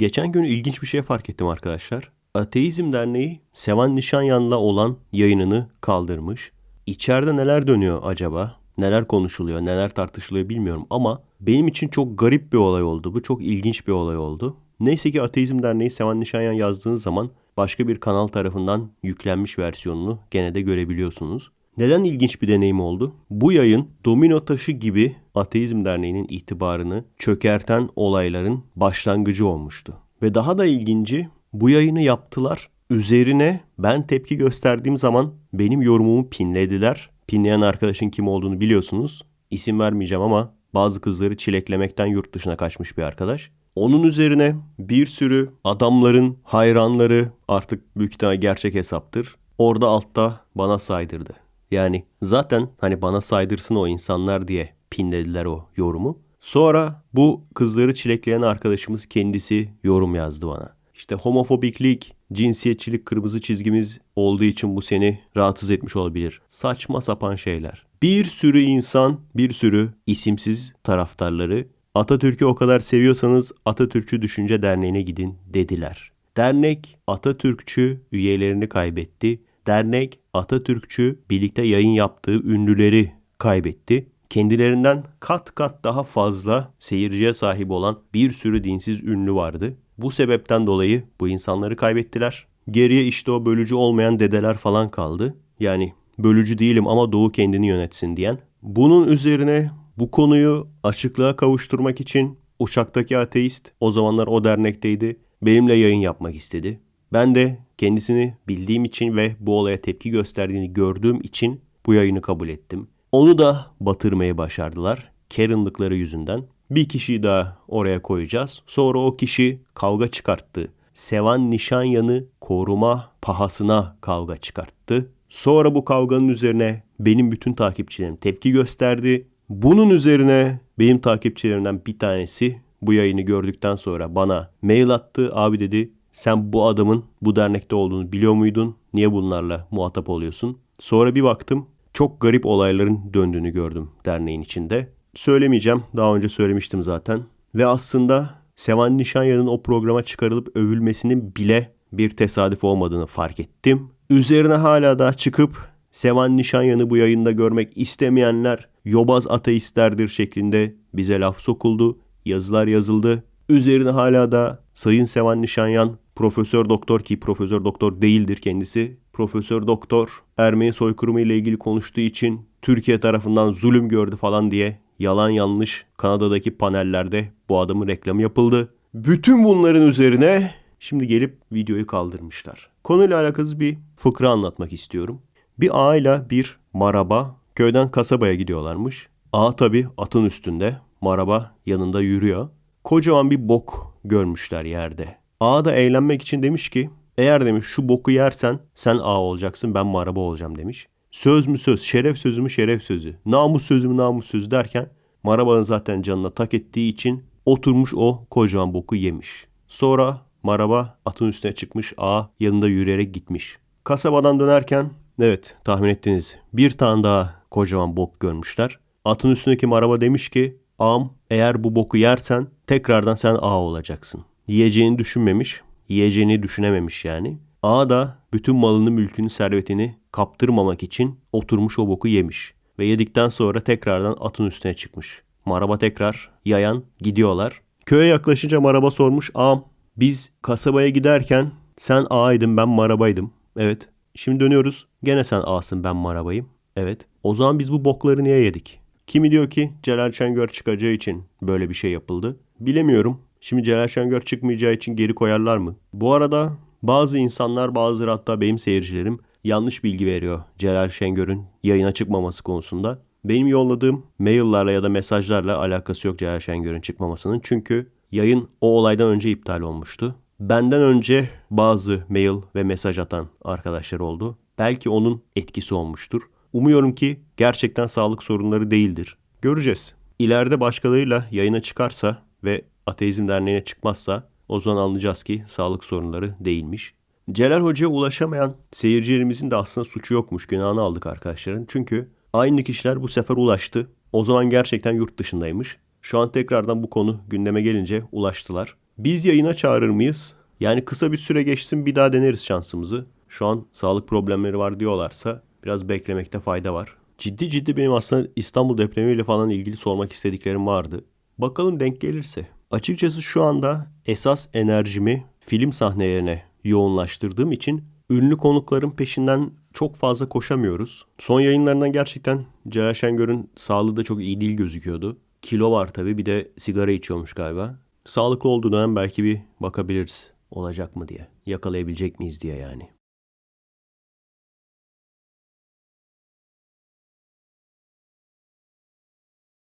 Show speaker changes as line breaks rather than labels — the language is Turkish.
Geçen gün ilginç bir şey fark ettim arkadaşlar. Ateizm Derneği Sevan Nişanyan'la olan yayınını kaldırmış. İçeride neler dönüyor acaba? Neler konuşuluyor, neler tartışılıyor bilmiyorum ama benim için çok garip bir olay oldu. Bu çok ilginç bir olay oldu. Neyse ki Ateizm Derneği Sevan Nişanyan yazdığınız zaman başka bir kanal tarafından yüklenmiş versiyonunu gene de görebiliyorsunuz. Neden ilginç bir deneyim oldu? Bu yayın domino taşı gibi Ateizm Derneği'nin itibarını çökerten olayların başlangıcı olmuştu. Ve daha da ilginci bu yayını yaptılar. Üzerine ben tepki gösterdiğim zaman benim yorumumu pinlediler. Pinleyen arkadaşın kim olduğunu biliyorsunuz. İsim vermeyeceğim ama bazı kızları çileklemekten yurt dışına kaçmış bir arkadaş. Onun üzerine bir sürü adamların hayranları artık büyük ihtimal gerçek hesaptır. Orada altta bana saydırdı. Yani zaten hani bana saydırsın o insanlar diye pinlediler o yorumu. Sonra bu kızları çilekleyen arkadaşımız kendisi yorum yazdı bana. İşte homofobiklik, cinsiyetçilik kırmızı çizgimiz olduğu için bu seni rahatsız etmiş olabilir. Saçma sapan şeyler. Bir sürü insan, bir sürü isimsiz taraftarları Atatürk'ü o kadar seviyorsanız Atatürkçü Düşünce Derneği'ne gidin dediler. Dernek Atatürkçü üyelerini kaybetti. Dernek Atatürkçü birlikte yayın yaptığı ünlüleri kaybetti. Kendilerinden kat kat daha fazla seyirciye sahip olan bir sürü dinsiz ünlü vardı. Bu sebepten dolayı bu insanları kaybettiler. Geriye işte o bölücü olmayan dedeler falan kaldı. Yani bölücü değilim ama Doğu kendini yönetsin diyen. Bunun üzerine bu konuyu açıklığa kavuşturmak için uçaktaki ateist o zamanlar o dernekteydi. Benimle yayın yapmak istedi. Ben de kendisini bildiğim için ve bu olaya tepki gösterdiğini gördüğüm için bu yayını kabul ettim. Onu da batırmayı başardılar. Karen'lıkları yüzünden. Bir kişiyi daha oraya koyacağız. Sonra o kişi kavga çıkarttı. Sevan Nişanyan'ı koruma pahasına kavga çıkarttı. Sonra bu kavganın üzerine benim bütün takipçilerim tepki gösterdi. Bunun üzerine benim takipçilerimden bir tanesi bu yayını gördükten sonra bana mail attı. Abi dedi sen bu adamın bu dernekte olduğunu biliyor muydun? Niye bunlarla muhatap oluyorsun? Sonra bir baktım çok garip olayların döndüğünü gördüm derneğin içinde. Söylemeyeceğim. Daha önce söylemiştim zaten. Ve aslında Sevan Nişanya'nın o programa çıkarılıp övülmesinin bile bir tesadüf olmadığını fark ettim. Üzerine hala daha çıkıp Sevan Nişanyan'ı bu yayında görmek istemeyenler yobaz ateistlerdir şeklinde bize laf sokuldu. Yazılar yazıldı. Üzerine hala da Sayın Sevan Nişanyan Profesör Doktor ki Profesör Doktor değildir kendisi. Profesör Doktor Ermeni soykırımı ile ilgili konuştuğu için Türkiye tarafından zulüm gördü falan diye yalan yanlış Kanada'daki panellerde bu adamın reklamı yapıldı. Bütün bunların üzerine şimdi gelip videoyu kaldırmışlar. Konuyla alakası bir fıkra anlatmak istiyorum. Bir ağa ile bir maraba köyden kasabaya gidiyorlarmış. Ağa tabi atın üstünde, maraba yanında yürüyor. Kocaman bir bok görmüşler yerde. Ağa da eğlenmek için demiş ki eğer demiş şu boku yersen sen ağa olacaksın ben maraba olacağım demiş. Söz mü söz, şeref sözü mü şeref sözü, namus sözü mü namus sözü derken marabanın zaten canına tak ettiği için oturmuş o kocaman boku yemiş. Sonra maraba atın üstüne çıkmış ağa yanında yürüyerek gitmiş. Kasabadan dönerken evet tahmin ettiniz bir tane daha kocaman bok görmüşler. Atın üstündeki maraba demiş ki ağam eğer bu boku yersen tekrardan sen ağa olacaksın. Yiyeceğini düşünmemiş, yiyeceğini düşünememiş yani. Ağa da bütün malını, mülkünü, servetini kaptırmamak için oturmuş o boku yemiş. Ve yedikten sonra tekrardan atın üstüne çıkmış. Maraba tekrar yayan gidiyorlar. Köye yaklaşınca maraba sormuş. Ağam biz kasabaya giderken sen ağaydın ben marabaydım. Evet. Şimdi dönüyoruz. Gene sen ağasın ben marabayım. Evet. O zaman biz bu bokları niye yedik? Kimi diyor ki Celal Şengör çıkacağı için böyle bir şey yapıldı. Bilemiyorum. Şimdi Celal Şengör çıkmayacağı için geri koyarlar mı? Bu arada bazı insanlar bazıları hatta benim seyircilerim yanlış bilgi veriyor Celal Şengör'ün yayına çıkmaması konusunda. Benim yolladığım maillerle ya da mesajlarla alakası yok Celal Şengör'ün çıkmamasının. Çünkü yayın o olaydan önce iptal olmuştu. Benden önce bazı mail ve mesaj atan arkadaşlar oldu. Belki onun etkisi olmuştur. Umuyorum ki gerçekten sağlık sorunları değildir. Göreceğiz. İleride başkalarıyla yayına çıkarsa ve Ateizm Derneği'ne çıkmazsa o zaman anlayacağız ki sağlık sorunları değilmiş. Celal Hoca'ya ulaşamayan seyircilerimizin de aslında suçu yokmuş. Günahını aldık arkadaşların. Çünkü aynı kişiler bu sefer ulaştı. O zaman gerçekten yurt dışındaymış. Şu an tekrardan bu konu gündeme gelince ulaştılar. Biz yayına çağırır mıyız? Yani kısa bir süre geçsin bir daha deneriz şansımızı. Şu an sağlık problemleri var diyorlarsa biraz beklemekte fayda var. Ciddi ciddi benim aslında İstanbul depremiyle falan ilgili sormak istediklerim vardı. Bakalım denk gelirse. Açıkçası şu anda esas enerjimi film sahnelerine yoğunlaştırdığım için ünlü konukların peşinden çok fazla koşamıyoruz. Son yayınlarından gerçekten Celal Şengör'ün sağlığı da çok iyi değil gözüküyordu. Kilo var tabii bir de sigara içiyormuş galiba. Sağlıklı olduğu dönem belki bir bakabiliriz olacak mı diye. Yakalayabilecek miyiz diye yani.